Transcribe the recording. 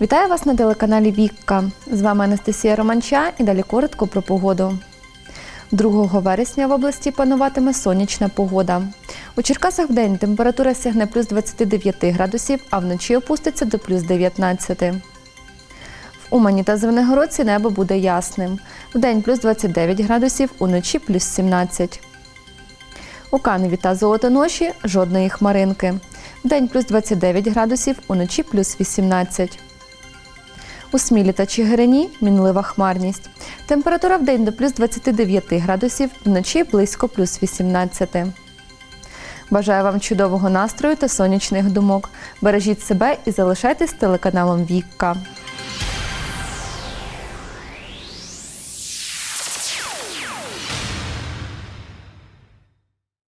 Вітаю вас на телеканалі Вікка. З вами Анастасія Романча і далі коротко про погоду. 2 вересня в області пануватиме сонячна погода. У Черкасах в день температура сягне плюс 29 градусів, а вночі опуститься до плюс 19. В Умані та Звенигородці небо буде ясним. В день плюс 29 градусів, уночі плюс 17. У Каневі та Золотоноші жодної хмаринки. В день плюс 29 градусів, уночі плюс 18. У Смілі та Чигирині мінлива хмарність. Температура в день до плюс 29 градусів, вночі близько плюс 18. Бажаю вам чудового настрою та сонячних думок. Бережіть себе і залишайтесь телеканалом Вікка.